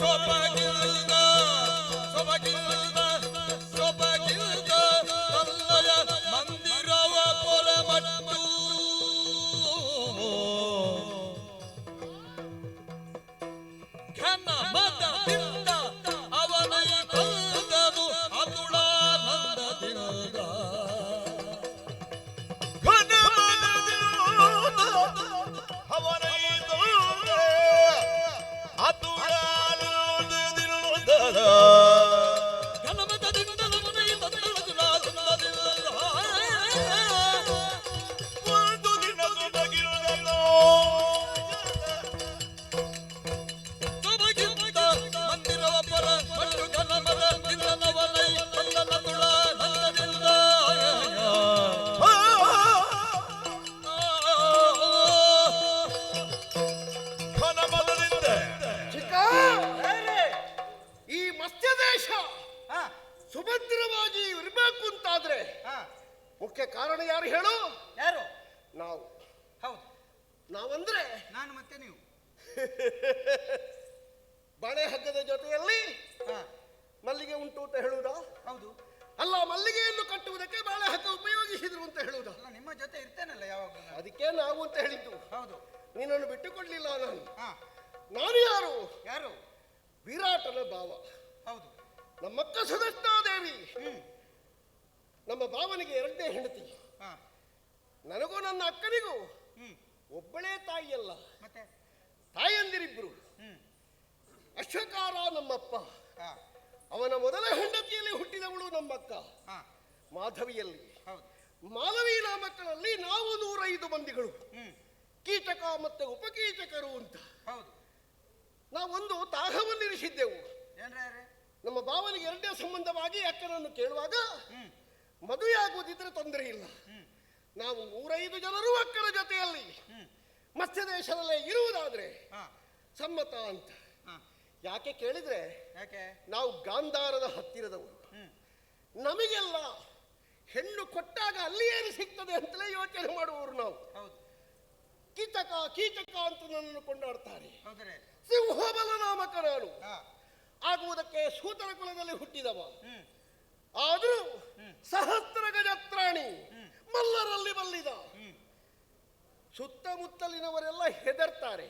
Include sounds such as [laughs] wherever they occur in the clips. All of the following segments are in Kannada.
copa. Que... ನಾನು ಯಾರು? ಯಾರು ವಿರಾಟನ ಭಾವ. ಹೌದು. ನಮ್ಮಕ್ಕ ಹ್ಮ್. ನಮ್ಮ ಭಾವನಿಗೆ ಎರಡನೇ ಹೆಂಡತಿ. ಹಾ. ನನಗೂ ನನ್ನ ಅಕ್ಕನಿಗೂ ಒಬ್ಬಳೇ ತಾಯಿಯಲ್ಲ. ಮತ್ತೆ? ತಾಯಂದಿರಿಬ್ರು. ಅಶ್ವಕಾರ ನಮ್ಮಪ್ಪ. ಅವನ ಮೊದಲ ಹೆಂಡತಿಯಲ್ಲಿ ಹುಟ್ಟಿದವಳು ನಮ್ಮಕ್ಕ. ಹಾ. ಮಾಧವಿಯಲ್ಲಿ. ಮಾಧವಿ ನಾಮಕ್ಕಳಲ್ಲಿ ನಾವು ನೂರೈದು ಮಂದಿಗಳು. ಕೀಟಕ ಮತ್ತೆ ಉಪಕೀಟಕರು ಅಂತ. ಹೌದು. ನಾವೊಂದು ದಾಹವನ್ನು ಇರಿಸಿದ್ದೆವು ನಮ್ಮ ಭಾವನಿಗೆ ಎರಡನೇ ಸಂಬಂಧವಾಗಿ ಅಕ್ಕನನ್ನು ಕೇಳುವಾಗ ಮದುವೆ ಆಗುವುದಿದ್ರೆ ತೊಂದರೆ ಇಲ್ಲ. ನಾವು ನೂರೈದು ಜನರು ಅಕ್ಕನ ಜೊತೆಯಲ್ಲಿ ಮತ್ಸ್ಯ ದೇಶದಲ್ಲೇ ಇರುವುದಾದ್ರೆ ಸಮ್ಮತ ಅಂತ. ಯಾಕೆ ಕೇಳಿದ್ರೆ ಯಾಕೆ? ನಾವು ಗಾಂಧಾರದ ಹತ್ತಿರದವರು ನಮಗೆಲ್ಲ ಹೆಣ್ಣು ಕೊಟ್ಟಾಗ ಅಲ್ಲಿ ಏನು ಸಿಗ್ತದೆ ಅಂತಲೇ ಯೋಚನೆ ಮಾಡುವವರು ನಾವು. ಹೌದು. ಕೀಚಕ ಕೀಚಕ ಅಂತ ನನ್ನನ್ನು ಕೊಂಡಾಡ್ತಾರೆ. ಸಿಂಹಬಲ ನಾಮಕರಾಳು ಆಗುವುದಕ್ಕೆ ಸೂತನ ಕುಲದಲ್ಲಿ ಹುಟ್ಟಿದವ. ಆದರೂ. ಸಹಸ್ರ ಗಜತ್ರಾಣಿ ಮಲ್ಲರಲ್ಲಿ ಬಲ್ಲಿದ ಸುತ್ತಮುತ್ತಲಿನವರೆಲ್ಲ ಹೆದರ್ತಾರೆ.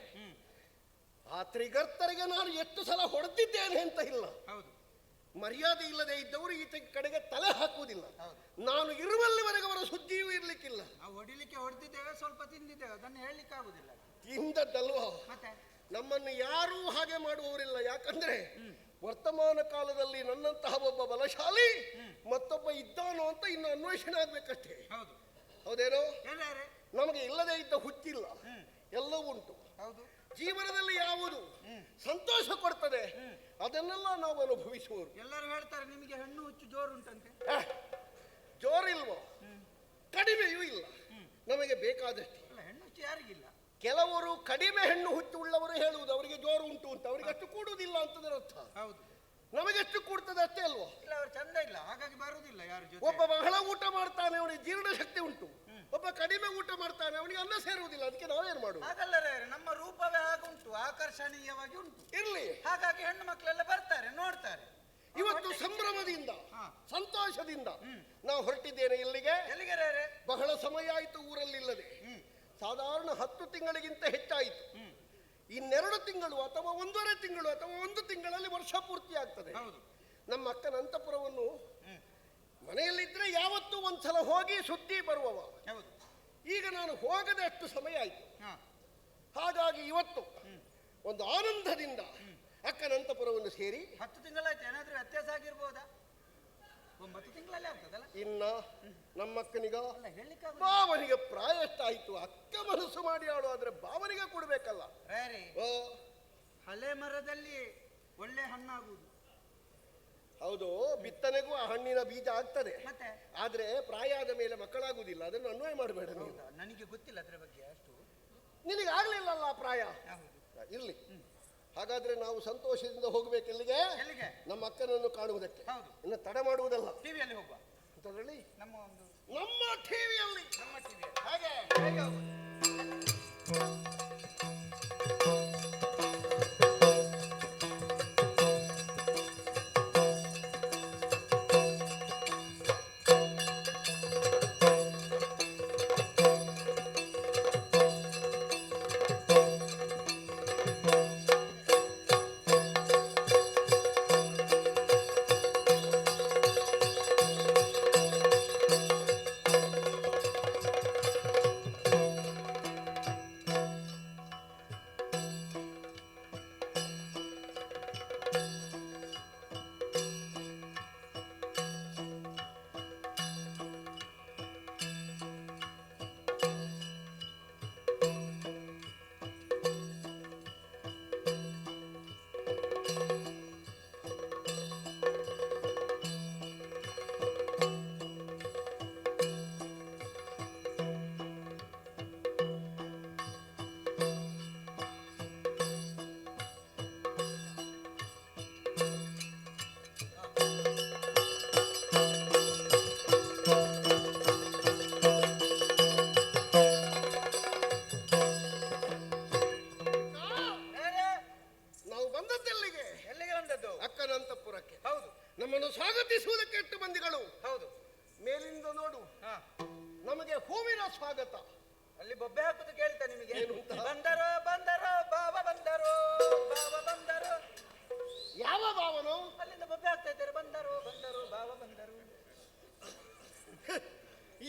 ಆ ತ್ರಿಗರ್ತರಿಗೆ ನಾನು ಎಷ್ಟು ಸಲ ಹೊಡೆದಿದ್ದೇನೆ ಅಂತ ಇಲ್ಲ. ಮರ್ಯಾದೆ ಇಲ್ಲದೆ ಇದ್ದವರು ಈತ ಕಡೆಗೆ ತಲೆ ಹಾಕುವುದಿಲ್ಲ. ನಾನು ಇರುವಲ್ಲಿವರೆಗೆ ಅವರ ಸುದ್ದಿಯೂ ಇರ್ಲಿಕ್ಕಿಲ್ಲ. ನಾವು ಹೊಡಿಲಿಕ್ಕೆ ಹೊಡೆದಿದ್ದೇವೆ ಸ್ವಲ್ಪ ತಿಂದಿದ್ದೇವೆ ಅದನ್ನು ಹೇಳಲಿಕ್ಕೆ ಆಗುದಿಲ್ಲ. ಇಂದದ್ದಲ್ವಾ ಮತ್ತೆ? ನಮ್ಮನ್ನು ಯಾರೂ ಹಾಗೆ ಮಾಡುವವರಿಲ್ಲ. ಯಾಕಂದ್ರೆ ವರ್ತಮಾನ ಕಾಲದಲ್ಲಿ ನನ್ನಂತಹ ಒಬ್ಬ ಬಲಶಾಲಿ ಮತ್ತೊಬ್ಬ ಇದ್ದಾನೋ ಅಂತ ಇನ್ನು ಅನ್ವೇಷಣೆ ಆಗ್ಬೇಕಷ್ಟೇ. ಹೌದು. ಹೌದೇನೋ? ನಮಗೆ ಇಲ್ಲದೆ ಇದ್ದ ಹುಚ್ಚಿಲ್ಲ. ಎಲ್ಲವೂ ಉಂಟು. ಹೌದು. ಜೀವನದಲ್ಲಿ ಯಾವುದು ಸಂತೋಷ ಕೊಡ್ತದೆ. ಅದನ್ನೆಲ್ಲ ನಾವು ಅನುಭವಿಸುವರು. ಎಲ್ಲರೂ ಹೇಳ್ತಾರೆ ನಿಮಗೆ ಹೆಣ್ಣು ಹುಚ್ಚು ಜೋರು ಉಂಟಂತೆ. ಜೋರಿಲ್ವೋ? ಕಡಿಮೆಯೂ ಇಲ್ಲ. ನಮಗೆ ಬೇಕಾದಷ್ಟು. ಅಲ್ಲ ಹೆಣ್ಣು ಹುಚ್ಚು ಯಾರಿಗಿಲ್ಲ? ಕೆಲವರು ಕಡಿಮೆ ಹೆಣ್ಣು ಹುಚ್ಚು ಉಳ್ಳವರು ಹೇಳುವುದು ಅವರಿಗೆ ಜೋರು ಉಂಟು ಅಂತ. ಅವರಿಗೆ ಅಷ್ಟು ಕೂಡುವುದಿಲ್ಲ ಅಂತದರ ಅರ್ಥ. ಹೌದು. ನಮಗೆಷ್ಟು ಕೂಡ್ತದೆ ಅಷ್ಟೇ ಅಲ್ವಾ? ಇಲ್ಲ ಅವ್ರು ಚಂದ ಇಲ್ಲ ಹಾಗಾಗಿ ಬರುವುದಿಲ್ಲ ಜೊತೆ. ಒಬ್ಬ ಬಹಳ ಊಟ ಮಾಡ್ತಾನೆ ಅವನಿಗೆ ಜೀರ್ಣ ಶಕ್ತಿ ಉಂಟು. ಒಬ್ಬ ಕಡಿಮೆ ಊಟ ಮಾಡ್ತಾನೆ ಅವನಿಗೆ ಅನ್ನ ಸೇರುವುದಿಲ್ಲ ಅದಕ್ಕೆ ನಾವೇನು ಮಾಡುವ ಹಾಗಲ್ಲ ರೇ ನಮ್ಮ ರೂಪವೇ ಹಾಗುಂಟು ಆಕರ್ಷಣೀಯವಾಗಿ ಉಂಟು. ಇರಲಿ. ಹಾಗಾಗಿ ಹೆಣ್ಣು ಮಕ್ಕಳೆಲ್ಲ ಬರ್ತಾರೆ ನೋಡ್ತಾರೆ. ಇವತ್ತು ಸಂಭ್ರಮದಿಂದ ಸಂತೋಷದಿಂದ ನಾವು ಹೊರಟಿದ್ದೇನೆ ಇಲ್ಲಿಗೆ. ಎಲ್ಲಿಗೆ ಬಹಳ ಸಮಯ ಆಯಿತು ಊರಲ್ಲಿಲ್ಲದೆ. ಸಾಧಾರಣ ಹತ್ತು ತಿಂಗಳಿಗಿಂತ ಹೆಚ್ಚಾಯಿತು. ಇನ್ನೆರಡು ತಿಂಗಳು ಅಥವಾ ಒಂದೂವರೆ ತಿಂಗಳು ಅಥವಾ ಒಂದು ತಿಂಗಳಲ್ಲಿ ವರ್ಷ ಪೂರ್ತಿ ಆಗ್ತದೆ. ನಮ್ಮ ಅಕ್ಕನ ಅಂತಪುರವನ್ನು ಮನೆಯಲ್ಲಿದ್ದರೆ ಮನೆಯಲ್ಲಿದ್ರೆ ಯಾವತ್ತೂ ಒಂದ್ಸಲ ಹೋಗಿ ಸುದ್ದಿ ಬರುವವ. ಈಗ ನಾನು ಹೋಗದೆ ಅಷ್ಟು ಸಮಯ ಆಯಿತು. ಹಾಗಾಗಿ ಇವತ್ತು ಒಂದು ಆನಂದದಿಂದ ಅಕ್ಕನಂತಪುರವನ್ನು ಸೇರಿ ಹತ್ತು ತಿಂಗಳಾಯ್ತು ಏನಾದ್ರೂ ವ್ಯತ್ಯಾಸ ಆಗಿರ್ಬೋದಾ? ಒಂಬತ್ತು ತಿಂಗಳಲ್ಲಿ ಆಗ್ತದಲ್ಲ? ಇನ್ನ ನಮ್ಮಕ್ಕನಿಗ ಅಲ್ಲ ಹೇಳಲಿಕ್ಕೆ ಬಾವನಿಗೆ ಪ್ರಾಯ ಆಯ್ತು ಅಕ್ಕ ಮನಸ್ಸು ಮಾಡಿ ಆಳು ಆದ್ರೆ ಬಾವನಿಗೆ ಕೊಡ್ಬೇಕಲ್ಲ. ರೇ ಓ. ಹಳೆ ಮರದಲ್ಲಿ ಒಳ್ಳೆ ಹಣ್ಣಾಗುವುದು. ಹೌದು ಬಿತ್ತನೆಗೂ ಆ ಹಣ್ಣಿನ ಬೀಜ ಆಗ್ತದೆ. ಮತ್ತೆ? ಆದ್ರೆ ಪ್ರಾಯ ಆದ ಮೇಲೆ ಮಕ್ಕಳಾಗುವುದಿಲ್ಲ ಅದನ್ನು ಅನ್ವಯ ಮಾಡಬೇಡ ನೀವು. ನನಗೆ ಗೊತ್ತಿಲ್ಲ ಅದ್ರ ಬಗ್ಗೆ ಅಷ್ಟು. ನಿನಗೆ ಆಗ್ಲಿಲ್ಲಲ್ಲ ಆ ಪ್ರಾಯ? ಹೌದು. ಇರ್ಲಿ. ಹಾಗಾದ್ರೆ ನಾವು ಸಂತೋಷದಿಂದ ಹೋಗ್ಬೇಕು ಎಲ್ಲಿಗೆ? ಎಲ್ಲಿಗೆ? ನಮ್ಮ ಅಕ್ಕನನ್ನು ಕಾಣುವುದಕ್ಕೆ. ಹೌದು. ಇನ್ನು ತಡ ಮಾಡುವುದಲ್ಲ. ಟಿವಿಯಲ್ಲಿ ಹೋಗುವ. ಅಂತಂದ್ರಲ್ಲಿ ನಮ್ಮ ಒಂದು ನಮ್ಮ ಟಿವಿಯಲ್ಲಿ. ನಮ್ಮ ಟಿವಿಯಲ್ಲಿ. ಹಾಗೆ ಹೇಗೆ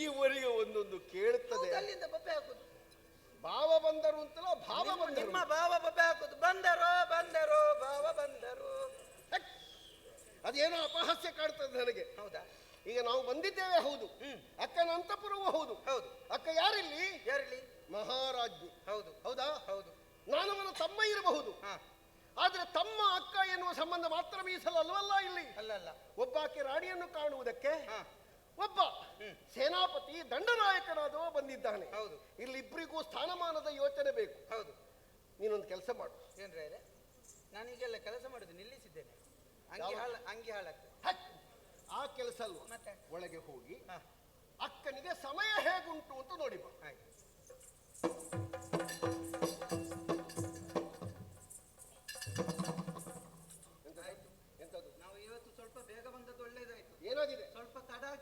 ಈವರೆಗೆ ಒಂದೊಂದು ಕೇಳುತ್ತದೆ ಅಲ್ಲಿಂದ ಬೊಬ್ಬೆ ಹಾಕುದು. ಭಾವ ಬಂದರು ಅಂತಲ್ಲ ಭಾವ ಬಂದರು. ನಿಮ್ಮ ಭಾವ ಬೊಬ್ಬೆ ಹಾಕುದು. ಬಂದರೋ ಬಂದರೋ ಭಾವ ಬಂದರು! ಅದೇನೋ ಅಪಹಾಸ್ಯ ಕಾಡ್ತದೆ ನನಗೆ. ಹೌದಾ? ಈಗ ನಾವು ಬಂದಿದ್ದೇವೆ ಹೌದು. ಅಕ್ಕನ ಅಂತಪುರವೂ ಹೌದು. ಹೌದು. ಅಕ್ಕ ಯಾರಿಲ್ಲಿ? ಯಾರಿಲ್ಲಿ? ಮಹಾರಾಜ್ಞಿ. ಹೌದು. ಹೌದಾ? ಹೌದು. ನಾನು ಅವನ ತಮ್ಮ ಇರಬಹುದು. ಆದ್ರೆ ತಮ್ಮ ಅಕ್ಕ ಎನ್ನುವ ಸಂಬಂಧ ಮಾತ್ರ ಮೀಸಲಲ್ವಲ್ಲ ಇಲ್ಲಿ? ಅಲ್ಲ ಅಲ್ಲ ಒಬ್ಬಾಕೆ ರಾಣಿಯನ್ನು ಕಾಣುವುದಕ್ಕೆ ಹಾ. ಒಬ್ಬ ಸೇನಾಪತಿ ದಂಡನಾಯಕನಾದವ ಬಂದಿದ್ದಾನೆ. ಹೌದು. ಇಲ್ಲಿಬ್ಬರಿಗೂ ಸ್ಥಾನಮಾನದ ಯೋಚನೆ ಬೇಕು. ಹೌದು. ನೀನೊಂದು ಕೆಲಸ ಮಾಡು. ಏನ್ರ ನಾನೀಗೆಲ್ಲ ಕೆಲಸ ಮಾಡುದು ನಿಲ್ಲಿಸಿದ್ದೇನೆ. ಅಂಗಿ ಹಾಳ ಅಂಗಿ ಹಾಳಾಗ್ತದೆ. ಆ ಕೆಲಸ ಅಲ್ವಾ? ಮತ್ತೆ? ಒಳಗೆ ಹೋಗಿ ಅಕ್ಕನಿಗೆ ಸಮಯ ಹೇಗುಂಟು ಅಂತ ನೋಡಿ ಬಾ. ಆಯ್ತು.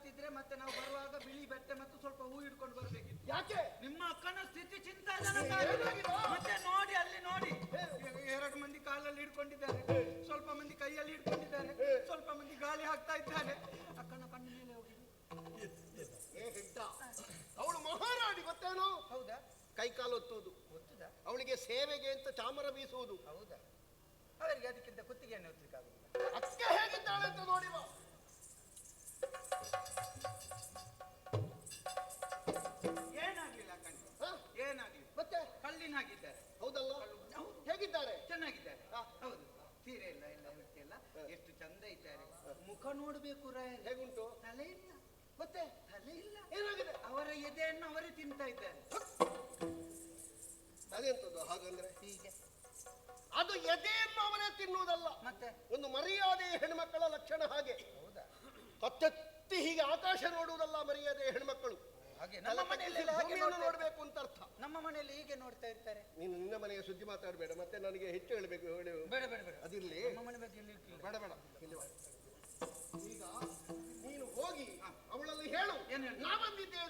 ಆಗ್ತಿದ್ರೆ ಮತ್ತೆ ನಾವು ಬರುವಾಗ ಬಿಳಿ ಬಟ್ಟೆ ಮತ್ತು ಸ್ವಲ್ಪ ಹೂ ಹಿಡ್ಕೊಂಡು ಬರ್ಬೇಕಿತ್ತು. ಯಾಕೆ? ನಿಮ್ಮ ಅಕ್ಕನ ಸ್ಥಿತಿ ಚಿಂತೆ? ಮತ್ತೆ ನೋಡಿ ಅಲ್ಲಿ ನೋಡಿ. ಎರಡು ಮಂದಿ ಕಾಲಲ್ಲಿ ಹಿಡ್ಕೊಂಡಿದ್ದಾರೆ. ಸ್ವಲ್ಪ ಮಂದಿ ಕೈಯಲ್ಲಿ ಹಿಡ್ಕೊಂಡಿದ್ದಾರೆ. ಸ್ವಲ್ಪ ಮಂದಿ ಗಾಳಿ ಹಾಕ್ತಾ ಇದ್ದಾರೆ. ಅಕ್ಕನ ಕಣ್ಣ ಮೇಲೆ ಹೋಗಿದೆ ಅವಳು ಮಹಾರಾಣಿ ಗೊತ್ತೇನು? ಹೌದಾ? ಕೈ ಕಾಲು ಒತ್ತುವುದು. ಗೊತ್ತದ ಅವಳಿಗೆ ಸೇವೆಗೆ ಅಂತ ಚಾಮರ ಬೀಸುವುದು. ಹೌದಾ? ಅವರಿಗೆ ಅದಕ್ಕಿಂತ ಕುತ್ತಿಗೆಯನ್ನು ಹೊತ್ತಲಿಕ್ಕಾಗುದಿಲ್ಲ ಅಕ್ಕ ಹೇಗಿದ್ದಾಳೆ ಅಂತ ನೋಡಿ ತಿನ್ನುವುದಲ್ಲ. ಮತ್ತೆ? ಒಂದು ಮರ್ಯಾದೆಯ ಹೆಣ್ಮಕ್ಕಳ ಲಕ್ಷಣ ಹಾಗೆ. ಹೌದಾ? ಹತ್ತೆತ್ತಿ ಹೀಗೆ ಆಕಾಶ ನೋಡುವುದಲ್ಲ ಮರ್ಯಾದೆಯ ಹೆಣ್ಮಕ್ಕಳು. ಹಾಗೆ ನಮ್ಮ ಮನೆಯಲ್ಲಿ ಭೂಮಿಯನ್ನು ನೋಡ್ತಾ ನೋಡ್ಬೇಕು ಅಂತ ಅರ್ಥ. ನಮ್ಮ ಮನೆಯಲ್ಲಿ ಹೀಗೆ ನೋಡ್ತಾ ಇರ್ತಾರೆ. ನೀನು ನಿನ್ನ ಮನೆಯ ಸುದ್ದಿ ಮಾತಾಡಬೇಡ ಮತ್ತೆ ನನಗೆ ಹೆಚ್ಚು ಹೇಳಬೇಕು ಹೇಳಿ. ಬೇಡ ಬೇಡ ಬೇಡ. ಅದಿರ್ಲಿ ನಮ್ಮ ಮನೆ ಬಗ್ಗೆ ಇಲ್ಲಿ ಬೇಡ ಬೇಡ. ಇಲ್ಲಿ ಈಗ ನೀನು ಹೋಗಿ ಅವಳಲ್ಲಿ ಹೇಳು. ನಾನು ಬಂದಿದ್ದೇನೆ.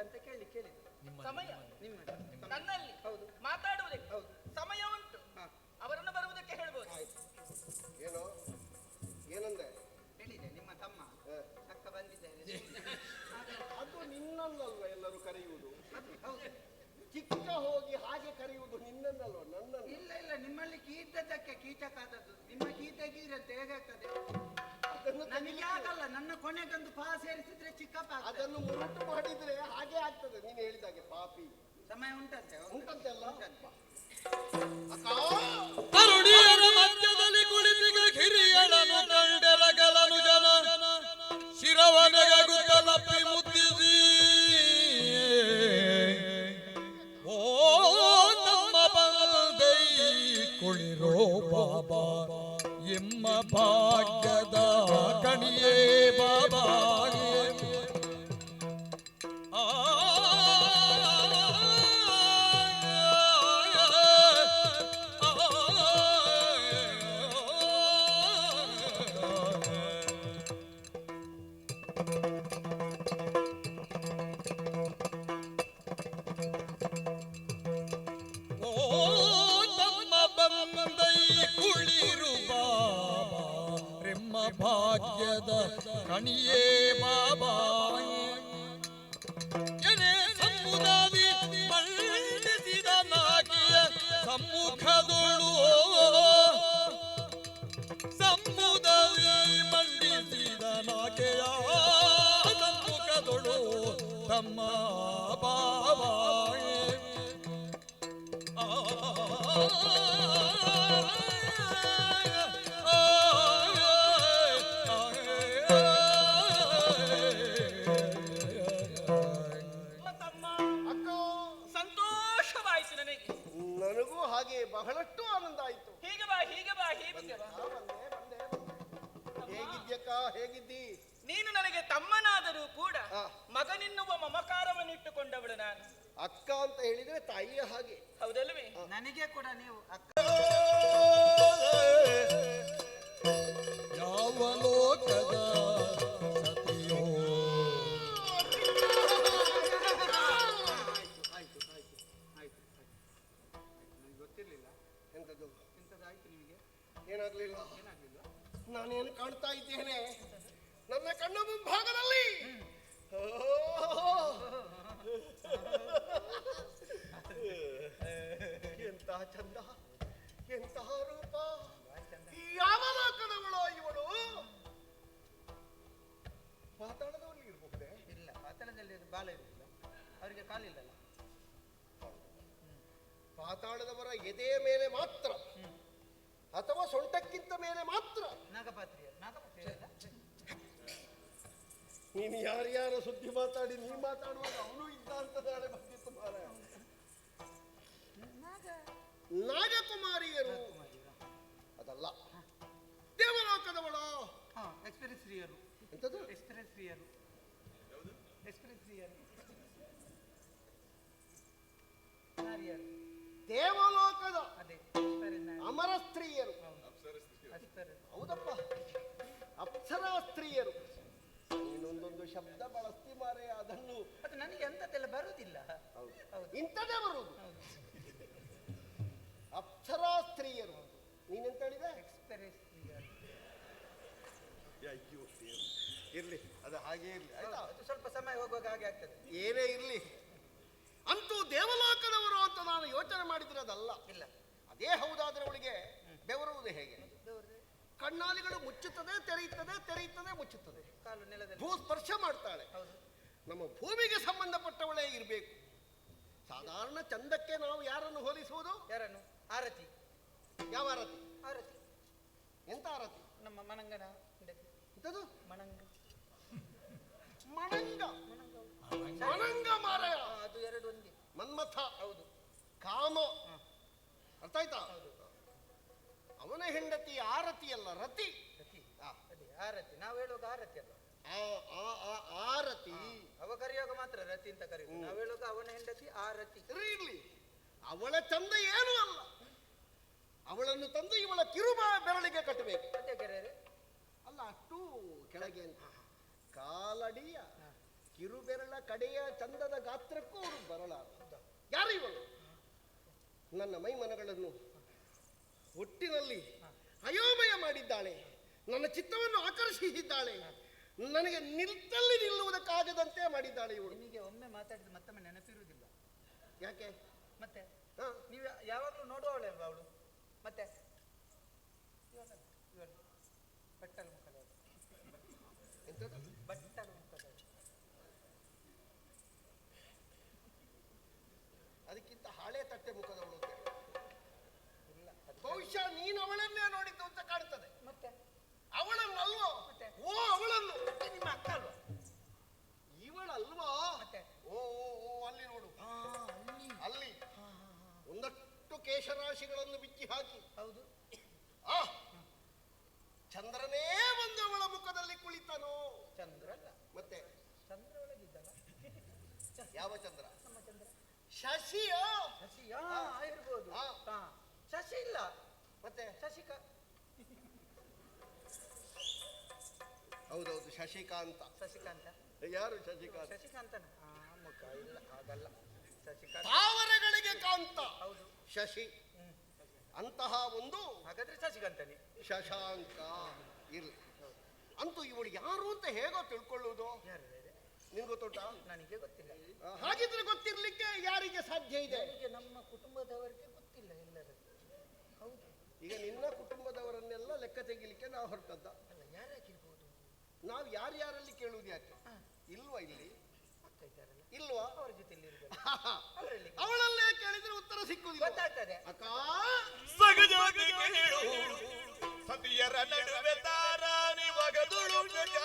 ಸಮಯ ಕೇಳಿ ಕೇಳಿ. ಕೇಳಿದ್ರು ಸಮಯ. ನಿಮ್ಮ ನನ್ನಲ್ಲಿ. ಹೌದು. ಮಾತಾಡುವುದಕ್ಕೆ ಹೌದು. ಸಮಯ ಉಂಟು. ಅವರನ್ನು ಬರುವುದಕ್ಕೆ ಹೇಳ್ಬೋದು. ಏನು? ಏನಂದೆ? ಹೇಳಿದೆ ನಿಮ್ಮ ತಮ್ಮ. ಹ. ಚಕ್ಕ ಬಂದಿದ್ದಾರೆ. [laughs] ಅದು ನಿನ್ನಲ್ಲಲ್ವ ಎಲ್ಲರೂ ಕರೆಯುವುದು? ಅದು ಹೌದು. ಚಿಕ್ಕ ಹೋಗಿ ಹಾಗೆ ಕರೆಯುವುದು ನಿನ್ನನ್ನಲ್ವ ನನ್ನ ಇಲ್ಲ ಇಲ್ಲ. ನಿಮ್ಮಲ್ಲಿ ಕೀಟದಕ್ಕೆ ಕೀಟ ಆದದ್ದು ನಿಮ್ಮ ಕೀಟ ಗೀರತ್ತೆ ಹೇಗಾಗ್ತದೆ? ಅದನ್ನು ನನಗೆ ಆಗಲ್ಲ ನನ್ನ ಕೊನೆಗೊಂದು ಪಾ ಸೇರಿಸಿದ್ರೆ ಚಿಕ್ಕಪ್ಪ ಆಗ್ತದೆ. ಅದನ್ನು ಮುರುಟು ಮಾಡಿದ್ರೆ ಹಾಗೆ ಆಗ್ತದೆ ನೀನು ಹೇಳಿದಾಗೆ ಪಾಪಿ ಸಮಯ ಉಂಟಂತೆ ಹೌದು. ಉಂಟಂತೆಲ್ಲ ಉಂಟಂತೆ. ಅಕ್ಕ ತರುಣಿಯರ ಮಧ್ಯದಲ್ಲಿ ಕುಳಿತಿಗ ಕಿರಿಯಳನು ಕಂಡೆರಗಲನು ಜನ ಶಿರವನೆಗುತ್ತಲಪ್ಪಿ ಮುದ್ದಿಸಿ ಮಮಕಾರವನ್ನಿಟ್ಟುಕೊಂಡವಳು ನಾನು. ಅಕ್ಕ ಅಂತ ಹೇಳಿದ್ರೆ ತಾಯಿಯ ಹಾಗೆ. ಹೌದಲ್ವೇ? ನನಗೆ ಕೂಡ ನೀವು ಅಕ್ಕ. ಯಾವ ಲೋಕದ ಸತಿಯೋ. ಆಯ್ತು ಆಯ್ತು ಆಯ್ತು ಆಯ್ತು ನನಗೆ ಗೊತ್ತಿರಲಿಲ್ಲ ಎಂತದ್ದು ಎಂಥದ್ದಾಯ್ತು ನಿಮಗೆ ಏನಾಗ್ಲಿಲ್ಲ? ಏನಾಗಲಿಲ್ಲ ನಾನೇನು ಕಾಣ್ತಾ ಇದ್ದೇನೆ? ನನ್ನ ಕಣ್ಣ ಮುಂಭಾಗದಲ್ಲಿ. ಓ! ಚಂದ ಎಂತಹ ರೂಪ? ಯಾವ ಲೋಕದವಳೋ ಇವಳು? ಪಾತಾಳದವಲ್ಲಿ ಇರಬಹುದೇ? ಇಲ್ಲ ಪಾತಾಳದಲ್ಲಿ ಬಾಲ ಇರುವುದಿಲ್ಲ. ಅವರಿಗೆ ಕಾಲಿಲ್ಲಲ್ಲ ಪಾತಾಳದವರ ಎದೆಯ ಮೇಲೆ ಮಾತ್ರ. ಅಥವಾ ಸೊಂಟಕ್ಕಿಂತ ಮೇಲೆ ಮಾತ್ರ. ನಾಗಪಾತ್ರಿಯ ನಾಗಪಾತ್ರಿಯರಲ್ಲ ನೀನು ಯಾರ್ಯಾರ ಸುದ್ದಿ ಮಾತಾಡಿ ನೀ ಮಾತಾಡುವಾಗ ಅವನು ಇದ್ದ ಅಂತ ನಾಳೆ ನಾಗಕುಮಾರಿಯರು. ಅದಲ್ಲ. ದೇವಲೋಕದವಳು? ಹಾ ಎಕ್ಸ್ಪೀರಿಯನ್ಸ್ ಫ್ರೀಯರು ಎಂತದು ಎಕ್ಸ್ಪೀರಿಯನ್ಸ್ ಫ್ರೀಯರು ಎಕ್ಸ್ಪೀರಿಯನ್ಸ್ ಫ್ರೀಯರು ದೇವಲೋಕದ ಅಮರ ಸ್ತ್ರೀಯರು ಹೌದಪ್ಪ. ಅಪ್ಸರಾ ಸ್ತ್ರೀಯರು ಇನ್ನೊಂದೊಂದು ಶಬ್ದ ಬಳಸ್ತಿ ಮಾರೆ ಅದನ್ನು ಅದು ನನಗೆ ಅಂಥದ್ದೆಲ್ಲ ಬರುವುದಿಲ್ಲ. ಹೌದು. ಇಂಥದೇ ಬರುವುದು. ಅಪ್ಸರಾ ಸ್ತ್ರೀಯರು ನೀನೆಂತ ಹೇಳಿದೆ ಅಯ್ಯೋ ಇರ್ಲಿ ಅದು ಹಾಗೆ ಇರ್ಲಿ ಆಯ್ತಾ? ಅದು ಸ್ವಲ್ಪ ಸಮಯ ಹೋಗುವಾಗ ಹಾಗೆ ಆಗ್ತದೆ. ಏನೇ ಇರ್ಲಿ. ಅಂತೂ ದೇವಲೋಕದವರು ಅಂತ ನಾನು ಯೋಚನೆ ಮಾಡಿದ್ರೆ ಅದಲ್ಲ. ಇಲ್ಲ. ಅದೇ ಹೌದಾದ್ರೆ ಅವಳಿಗೆ ಬೆವರುವುದು ಹೇಗೆ? ಕಣ್ಣಾಲಿಗಳು ಮುಚ್ಚುತ್ತದೆ ತೆರೆಯುತ್ತದೆ ತೆರೆಯುತ್ತದೆ ಮುಚ್ಚುತ್ತದೆ. ಭೂ ಸ್ಪರ್ಶ ಮಾಡ್ತಾಳೆ. ನಮ್ಮ ಭೂಮಿಗೆ ಸಂಬಂಧಪಟ್ಟವಳೇ ಇರಬೇಕು. ಸಾಧಾರಣ ಚಂದಕ್ಕೆ ನಾವು ಯಾರನ್ನು ಹೋಲಿಸುವುದು? ಯಾರನ್ನು? ಆರತಿ. ಯಾವ ಆರತಿ? ಆರತಿ. ಎಂತ ಆರತಿ? ನಮ್ಮ ಮನಂಗನ ಹೆಂಡತಿ. ಎಂತದು? ಮಣಂಗ ಮಣಂಗ ಮಣಂಗ ಮಾರಾಯ ಅದು ಎರಡು ಒಂದೇ. ಮನ್ಮಥ. ಹೌದು. ಕಾಮ. ಅರ್ಥ ಆಯ್ತಾ? ಅವನ ಹೆಂಡತಿ ಆರತಿ ಅಲ್ಲ ರತಿ. ರತಿ. ಅದೇ ಆರತಿ. ನಾವು ಹೇಳುವಾಗ ಆರತಿ ಅಲ್ಲ ಆ- ಆ- ಆ- ಆರತಿ. ಅವ ಕರೆಯುವಾಗ ಮಾತ್ರ ರತಿ ಅಂತ ಕರೆಯುದು. ನಾವು ಹೇಳುವಾಗ ಅವನ ಹೆಂಡತಿ ಆರತಿ. ಇರ್ಲಿ. ಅವಳ ಚಂದ ಏನೂ ಅಲ್ಲ. ಅವಳನ್ನು ತಂದು ಇವಳ ಕಿರುಬ ಬೆರಳಿಗೆ ಕಟ್ಟಬೇಕು. ಅಲ್ಲ ಅಷ್ಟು ಕೆಳಗೆ ಅಂತ. ಕಾಲಡಿಯ ಕಿರುಬೆರಳ ಕಡೆಯ ಚಂದದ ಗಾತ್ರಕ್ಕೂ ಅವರು ಬರಲಾರ ಯಾರು ಇವಳು? ನನ್ನ ಮೈಮನಗಳನ್ನು ಒಟ್ಟಿನಲ್ಲಿ ಅಯೋಮಯ ಮಾಡಿದ್ದಾಳೆ. ನನ್ನ ಚಿತ್ತವನ್ನು ಆಕರ್ಷಿಸಿದ್ದಾಳೆ. ನನಗೆ ನಿಲ್ತಲ್ಲಿ ನಿಲ್ಲುವುದಕ್ಕಾಗದಂತೆ ಮಾಡಿದ್ದಾಳೆ ಇವಳು. ನಿಮಗೆ ಒಮ್ಮೆ ಮಾತಾಡಿದ ಮತ್ತೊಮ್ಮೆ ನೆನಪಿರುವುದಿಲ್ಲ. ಯಾಕೆ? ಮತ್ತೆ? ನೀವು ಯಾವಾಗಲೂ ನೋಡುವವಳೆ ಅಲ್ವಾ ಅವಳು? ಮತ್ತೆ? ಬಟ್ಟಲು ಮುಖದವಳು ಎಂತದು? ಬಟ್ಟಲು ಅದಕ್ಕಿಂತ ಹಾಳೆ ತಟ್ಟೆ ಮುಖದವಳು. ಇಲ್ಲ ಬಹುಶಃ ನೀನು ಅವಳನ್ನೇ ನೋಡಿದ್ದು ಅಂತ ಕಾಣ್ತದೆ. ಮತ್ತೆ? ಅವಳನ್ನಲ್ವೋ? ಮತ್ತೆ? ಓ ಅವಳನ್ನು. ಮತ್ತೆ ನಿಮ್ಮ ಅಕ್ಕ ಅಲ್ವಾ? ಇವಳಲ್ವಾ? ಮತ್ತೆ? ಓ ಓ ಓ ಅಲ್ಲಿ ನೋಡು. ಅಲ್ಲಿ. ಒಂದಷ್ಟು ಕೇಶರಾಶಿಗಳನ್ನು ಬಿಚ್ಚಿ ಹಾಕಿ. ಹೌದು. ಆ ಚಂದ್ರನೇ ಬಂದು ಅವಳ ಮುಖದಲ್ಲಿ ಕುಳಿತನು? ಚಂದ್ರ ಮತ್ತೆ? ಚಂದ್ರ ಒಳಗಿದ್ದಲ್ಲ ಯಾವ ಚಂದ್ರ? ನಮ್ಮ ಚಂದ್ರ. ಶಶಿಯ? ಶಶಿಯ? ಇರ್ಬೋದು. ಹಾ. ಶಶಿ ಇಲ್ಲ. ಮತ್ತೆ? ಶಶಿಕ. ಹೌದೌದು ಶಶಿಕಾಂತ. ಶಶಿಕಾಂತ. ಯಾರು ಶಶಿಕಾಂತ? ಶಶಿಕಾಂತನ? ಆ ಮುಖ ಇಲ್ಲ ಹಾಗಲ್ಲ. ಶಶಿಕಾಂತ. ತಾವರೆಗಳಿಗೆ ಕಾಂತ. ಹೌದು. ಶಶಿ. ಅಂತಹ ಒಂದು ಹಾಗಾದ್ರೆ ಶಶಿಗಂತನಿ. ಶಶಾಂಕ ಇರ್ಲಿ. ಅಂತೂ ಇವಳು ಯಾರು ಅಂತ ಹೇಗೋ ತಿಳ್ಕೊಳ್ಳುವುದು? ಯಾರು ಬೇರೆ ನಿನ್ ಗೊತ್ತುಂಟಾ? ನನಗೆ ಗೊತ್ತಿಲ್ಲ. ಹಾಗಿದ್ರೆ ಗೊತ್ತಿರ್ಲಿಕ್ಕೆ ಯಾರಿಗೆ ಸಾಧ್ಯ ಇದೆ? ನನಗೆ ನಮ್ಮ ಕುಟುಂಬದವರಿಗೆ ಗೊತ್ತಿಲ್ಲ ಎಲ್ಲರದ್ದು ಹೌದು. ಈಗ ನಿನ್ನ ಕುಟುಂಬದವರನ್ನೆಲ್ಲ ಲೆಕ್ಕ ತೆಗಿಲಿಕ್ಕೆ ನಾವು ಹೊರಟದ್ದ. ಅಲ್ಲ ಯಾರಾಗಿರ್ಬೋದು? ನಾವು ಯಾರ್ಯಾರಲ್ಲಿ ಕೇಳುವುದು ಯಾಕೆ. ಇಲ್ವಾ ಇಲ್ಲಿ? ಅಕ್ಕ ಇದ್ದಾರಲ್ಲ. ಇಲ್ವಾ? ಜೊತೆಲಿ ಅವಳಲ್ಲೇ ಕೇಳಿದ್ರೆ ಉತ್ತರ ಸಿಕ್ಕುದಿಲ್ಲ. ಗೊತ್ತಾಗ್ತದೆ. ಅಕ್ಕ? ಸಗಜಾಗಿ ಕೇಳು. ಸತಿಯರ ನಡುವೆ ತಾರಾನಿ ಒಗದುಳು ಮೇಲೆ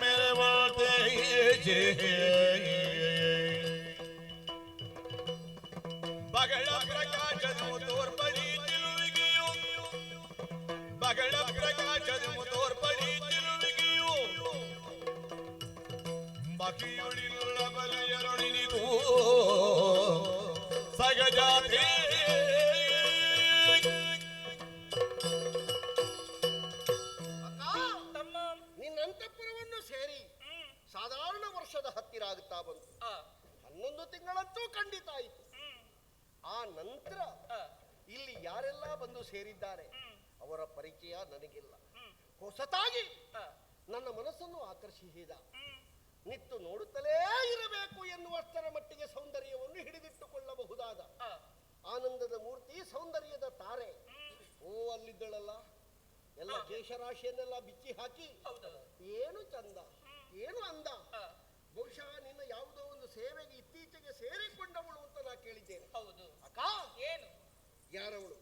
ಮೆರವತೆಯೇ. ಬಗಳ ಪ್ರಕಾಶದ ತೋರ್ಪಡಿ ತಿರುವಿಗೆಯು. ಬಗಳ ಪ್ರಕಾಶದ ತೋರ್ಪಡಿ ತಿರುವಿಗೆಯು. ಬಕಿಯೊಳಿಲ್ಲ ಅಕ್ಕ ತಮ್ಮ ನಿನ್ನ ಅಂತಃಪುರವನ್ನು ಸೇರಿ ಸಾಧಾರಣ ವರ್ಷದ ಹತ್ತಿರ ಆಗುತ್ತಾ ಬಂತು. ಹನ್ನೊಂದು ತಿಂಗಳಂತೂ ಖಂಡಿತ ಆಯಿತು. ಆ ನಂತರ ಇಲ್ಲಿ ಯಾರೆಲ್ಲ ಬಂದು ಸೇರಿದ್ದಾರೆ ಅವರ ಪರಿಚಯ ನನಗಿಲ್ಲ. ಹೊಸತಾಗಿ ನನ್ನ ಮನಸ್ಸನ್ನು ಆಕರ್ಷಿಸಿದ ನಿತ್ತು ನೋಡುತ್ತಲೇ ಇರಬೇಕು ಎನ್ನುವಷ್ಟರ ಮಟ್ಟಿಗೆ ಸೌಂದರ್ಯವನ್ನು ಹಿಡಿದಿಟ್ಟುಕೊಳ್ಳಬಹುದಾದ ಆನಂದದ ಮೂರ್ತಿ ಸೌಂದರ್ಯದ ತಾರೆ. ಓ ಅಲ್ಲಿದ್ದಳಲ್ಲ. ಎಲ್ಲ ಕೇಶರಾಶಿಯನ್ನೆಲ್ಲ ಬಿಚ್ಚಿ ಹಾಕಿ. ಏನು ಚಂದ ಏನು ಅಂದ. ಬಹುಶಃ ನಿನ್ನ ಯಾವುದೋ ಒಂದು ಸೇವೆಗೆ ಇತ್ತೀಚೆಗೆ ಸೇರಿಕೊಂಡವಳು ಅಂತ ನಾ ಕೇಳಿದ್ದೇನೆ. ಹೌದು. ಅಕ್ಕ ಏನು? ಯಾರವಳು?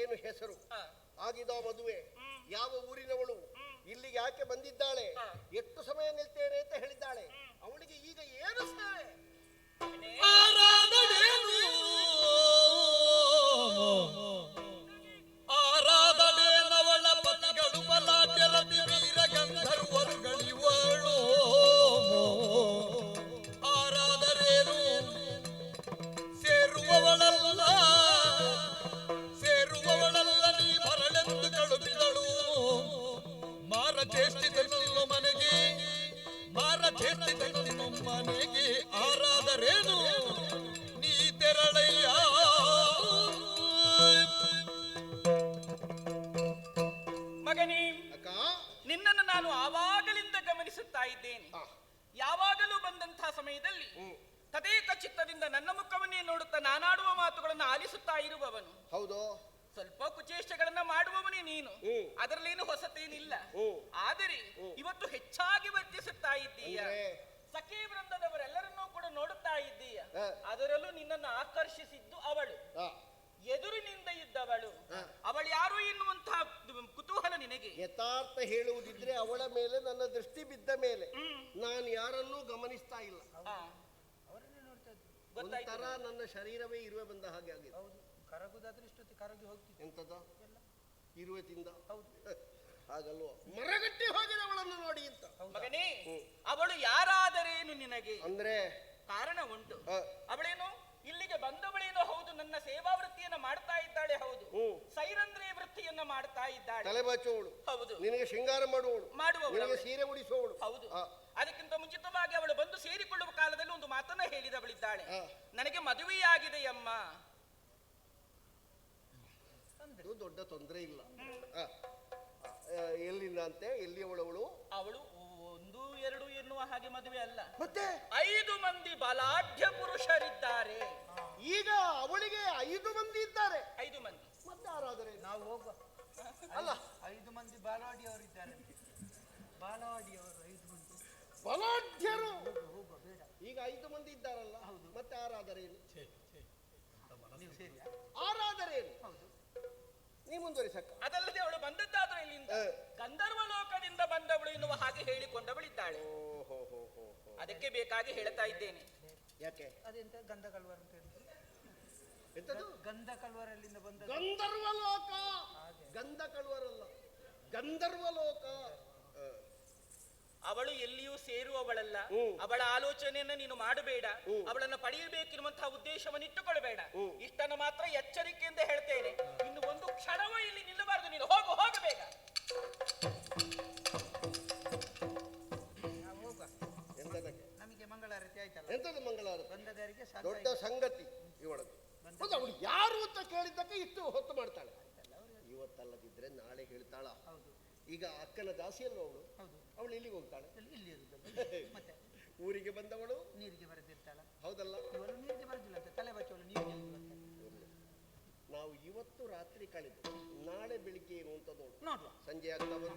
ಏನು ಹೆಸರು? ಆಗಿದ ಮದುವೆ. ಯಾವ ಊರಿನವಳು? ಇಲ್ಲಿಗೆ ಯಾಕೆ ಬಂದಿದ್ದಾಳೆ? ಎಷ್ಟು ಸಮಯ ನಿಲ್ತೇನೆ ಅಂತ ಹೇಳಿದ್ದಾಳೆ. ಅವಳಿಗೆ ಈಗ ಏನು ಸೇವೆ ಶರೀರವೇ ಇರುವೆ ಬಂದ ಹಾಗೆ ಆಗಿದೆ. ಹೌದು. ಕರಗುದಾದ್ರೆ ಇಷ್ಟೊತ್ತಿ ಕರಗಿ ಹೋಗ್ತಿತ್ತು. ಎಂತದ? ಇರುವೆ ತಿಂದ ಹೌದು. [laughs] ಹಾಗಲ್ವ? ಮರಗಟ್ಟಿ ಹೋಗಿದೆ ಅವಳನ್ನು ನೋಡಿ ಅಂತ. ಮಗನೇ ಅವಳು ಯಾರಾದರೇನು ನಿನಗೆ? ಅಂದ್ರೆ? ಕಾರಣ ಉಂಟು. ಆ, ಅವಳೇನು? ಇಲ್ಲಿಗೆ ಬಂದವಳೇನೋ ಹೌದು ನನ್ನ ಸೇವಾ ವೃತ್ತಿಯನ್ನ ಮಾಡ್ತಾ ಇದ್ದಾಳೆ ಹೌದು. ಹ್ಮ್. ಸೈರಂಧ್ರಿ ವೃತ್ತಿಯನ್ನ ಮಾಡ್ತಾ ಇದ್ದಾಳೆ. ತಲೆ ಹೌದು. ನಿನಗೆ ಶೃಂಗಾರ ಮಾಡುವಳು ಮಾಡುವ ನಿನಗೆ. ಸೀರೆ ಉಡಿಸುವವಳು. ಹೌದು. ಅದಕ್ಕಿಂತ ಮುಂಚಿತವಾಗಿ ಅವಳು ಬಂದು ಸೇರಿಕೊಳ್ಳುವ ಕಾಲದಲ್ಲಿ ಒಂದು ಮಾತನ್ನ ಹೇಳಿದವಳಿದ್ದಾಳೆ. ಅವಳಿದ್ದಾಳೆ ನನಗೆ ಮದುವೆಯಾಗಿದೆ ಅಮ್ಮ. ದೊಡ್ಡ ತೊಂದರೆ ಇಲ್ಲ. ಎಲ್ಲಿಲ್ಲ ಅಂತ ಎಲ್ಲಿಂದ ಅಂತೆ? ಎಲ್ಲಿಯವಳವಳು? ಅವಳು ಒಂದು ಎರಡು ಎನ್ನುವ ಹಾಗೆ ಮದುವೆ ಅಲ್ಲ. ಮತ್ತೆ? ಐದು ಮಂದಿ ಬಲಾಢ್ಯ ಪುರುಷರಿದ್ದಾರೆ. ಈಗ ಅವಳಿಗೆ ಐದು ಮಂದಿ ಇದ್ದಾರೆ. ಐದು ಮಂದಿ. ಮತ್ತೆ ಯಾರಾದರೆ? ನಾವು ಹೋಗುವ. ಅಲ್ಲ. ಐದು ಮಂದಿ ಬಾಲಾಡಿಯವರು ಇದ್ದಾರೆ. ಬಾಲಾಡಿಯವರು ಐದು ಬಲಾಢ್ಯರು. ಈಗ ಐದು ಮಂದಿ ಇದ್ದಾರಲ್ಲ ಮತ್ತೆ ಆರಾಧರೇನು ಏನು? ಆರಾಧರೇನು ಹೌದು. ನೀ ಮುಂದುವರಿಸಕ್ಕ ಅದಲ್ಲದೆ ಅವಳು ಬಂದದ್ದಾದ್ರೂ ಇಲ್ಲಿಂದ. ಗಂಧರ್ವ ಲೋಕದಿಂದ ಬಂದವಳು ಎನ್ನುವ ಹಾಗೆ ಹೇಳಿಕೊಂಡವಳಿದ್ದಾಳೆ. ಅದಕ್ಕೆ ಬೇಕಾಗಿ ಹೇಳ್ತಾ ಇದ್ದೇನೆ. ಯಾಕೆ? ಅದೆಂತ? ಗಂಧ ಕಲ್ವರ್ ಅಂತ ಹೇಳಿದ್ರು. ಗಂಧ ಕಲ್ವರಲ್ಲಿಂದ ಬಂದ ಗಂಧರ್ವ ಲೋಕ ಗಂಧ ಕಳುವರಲ್ಲ ಗಂಧರ್ವ ಲೋಕ ಅವಳು ಎಲ್ಲಿಯೂ ಸೇರುವವಳಲ್ಲ. ಅವಳ ಆಲೋಚನೆಯನ್ನ ನೀನು ಮಾಡಬೇಡ. ಅವಳನ್ನು ಪಡೆಯಬೇಕಿರುವಂತಹ ಉದ್ದೇಶವನ್ನು ಇಟ್ಟುಕೊಳ್ಬೇಡ ಇಷ್ಟನ್ನು ಮಾತ್ರ ಎಚ್ಚರಿಕೆಯಿಂದ ಹೇಳ್ತೇನೆ. ನೋಡುವ ಸಂಜೆ